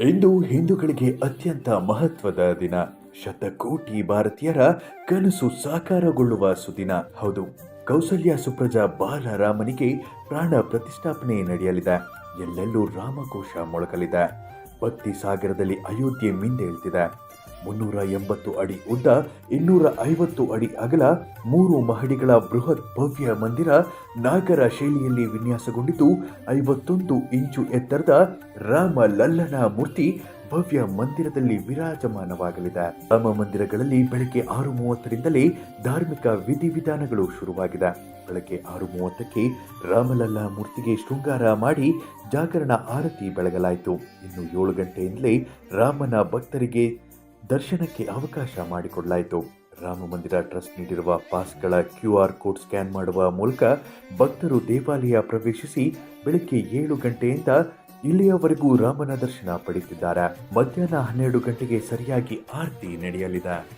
ಇಂದು ಹಿಂದೂಗಳಿಗೆ ಅತ್ಯಂತ ಮಹತ್ವದ ದಿನ. ಶತಕೋಟಿ ಭಾರತೀಯರ ಕನಸು ಸಾಕಾರಗೊಳ್ಳುವ ಸುದಿನ. ಹೌದು, ಕೌಸಲ್ಯ ಸುಪ್ರಜಾ ಬಾಲರಾಮನಿಗೆ ಪ್ರಾಣ ಪ್ರತಿಷ್ಠಾಪನೆ ನಡೆಯಲಿದೆ. ಎಲ್ಲೆಲ್ಲೂ ರಾಮಕೋಶ ಮೊಳಗಲಿದೆ. ಭಕ್ತಿ ಸಾಗರದಲ್ಲಿ ಅಯೋಧ್ಯೆ ಮಿಂದೇಳ್ತಿದೆ ಮುನ್ನೂರ ಎಂಬತ್ತು ಅಡಿ ಉದ್ದ ಇನ್ನೂರ ಐವತ್ತು ಅಡಿ ಅಗಲ, ಮೂರು ಮಹಡಿಗಳ ಬೃಹತ್ ಭವ್ಯ ಮಂದಿರ ನಾಗರ ಶೈಲಿಯಲ್ಲಿ ವಿನ್ಯಾಸಗೊಂಡಿದ್ದು, ಐವತ್ತೊಂದು ಇಂಚು ಎತ್ತರದ ರಾಮ ಲಲ್ಲನ ಮೂರ್ತಿ ಭವ್ಯ ಮಂದಿರದಲ್ಲಿ ವಿರಾಜಮಾನವಾಗಲಿದೆ. ರಾಮ ಮಂದಿರಗಳಲ್ಲಿ ಬೆಳಗ್ಗೆ ಆರು ಮೂವತ್ತರಿಂದಲೇ ಧಾರ್ಮಿಕ ವಿಧಿವಿಧಾನಗಳು ಶುರುವಾಗಿದೆ. ಬೆಳಗ್ಗೆ ಆರು ಮೂವತ್ತಕ್ಕೆ ರಾಮಲಲ್ಲಾ ಮೂರ್ತಿಗೆ ಶೃಂಗಾರ ಮಾಡಿ ಜಾಗರಣ ಆರತಿ ಬೆಳಗಲಾಯಿತು. ಇನ್ನು ಏಳು ಗಂಟೆಯಿಂದಲೇ ರಾಮನ ಭಕ್ತರಿಗೆ ದರ್ಶನಕ್ಕೆ ಅವಕಾಶ ಮಾಡಿಕೊಡಲಾಯಿತು. ರಾಮ ಮಂದಿರ ಟ್ರಸ್ಟ್ ನೀಡಿರುವ ಪಾಸ್ಗಳ ಕ್ಯೂ ಆರ್ ಕೋಡ್ ಸ್ಕ್ಯಾನ್ ಮಾಡುವ ಮೂಲಕ ಭಕ್ತರು ದೇವಾಲಯ ಪ್ರವೇಶಿಸಿ ಬೆಳಗ್ಗೆ ಏಳು ಗಂಟೆಯಿಂದ ಇಲ್ಲಿಯವರೆಗೂ ರಾಮನ ದರ್ಶನ ಪಡೆಯುತ್ತಿದ್ದಾರೆ. ಮಧ್ಯಾಹ್ನ ಹನ್ನೆರಡು ಗಂಟೆಗೆ ಸರಿಯಾಗಿ ಆರತಿ ನಡೆಯಲಿದೆ.